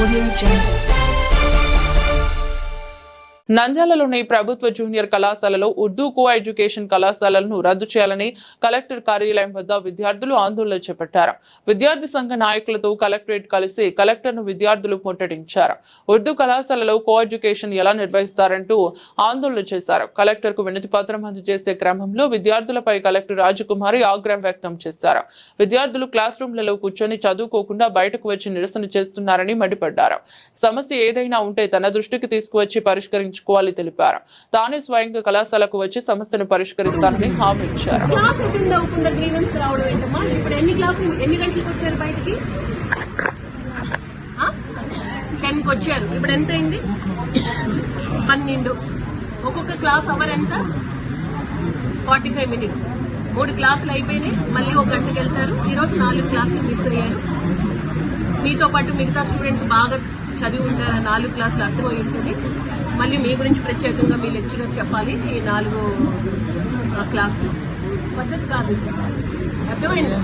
Audio Jungle. నంద్యాలలోని ప్రభుత్వ junior కళాశాలలో Urdu co education కళాశాలలను రద్దు చేయాలని కలెక్టర్ కార్యాలయం వద్ద విద్యార్థులు ఆందోళన చేపట్టారు. విద్యార్థి సంఘ నాయకులతో కలెక్టరేట్ కలిసి కలెక్టర్ను విద్యార్థులు ముట్టడించారు. ఉర్దూ కళాశాలలో కో ఎడ్యుకేషన్ ఎలా నిర్వహిస్తారంటూ ఆందోళన చేశారు. కలెక్టర్కు వినతి పత్రం అందజేసే క్రమంలో విద్యార్థులపై కలెక్టర్ రాజకుమారి ఆగ్రహం వ్యక్తం చేశారు. విద్యార్థులు క్లాస్ రూమ్లలో కూర్చొని చదువుకోకుండా బయటకు వచ్చి నిరసన చేస్తున్నారని మండిపడ్డారు. సమస్య ఏదైనా ఉంటే తన దృష్టికి తీసుకువచ్చి పరిష్కరించారు పరిష్కరించుకోవాలి తెలిపారు. తానే స్వయంగా కళాశాలకు వచ్చి సమస్యను పరిష్కరిస్తానని హామీ ఇచ్చారు. క్లాస్ ఏంటమ్మా? ఇప్పుడు ఎన్ని ఎన్ని వచ్చారు టెన్కి వచ్చారు. ఇప్పుడు ఎంత అయింది? పన్నెండు. ఒక్కొక్క క్లాస్ అవర్ ఎంత? Forty five minutes. మూడు క్లాసులు అయిపోయినాయి. మళ్ళీ ఒక గంటకి వెళ్తారు. ఈరోజు నాలుగు క్లాసులు మిస్ అయ్యారు. మీతో పాటు మిగతా స్టూడెంట్స్ బాగా చదివి ఉంటారు. ఆ నాలుగు క్లాసులు అర్థమై ఉంటుంది. మళ్ళీ మీ గురించి ప్రత్యేకంగా మీ లెక్చరర్ చెప్పాలి. ఈ నాలుగు క్లాసులు. పద్ధతి కాదు. అర్థమైంది?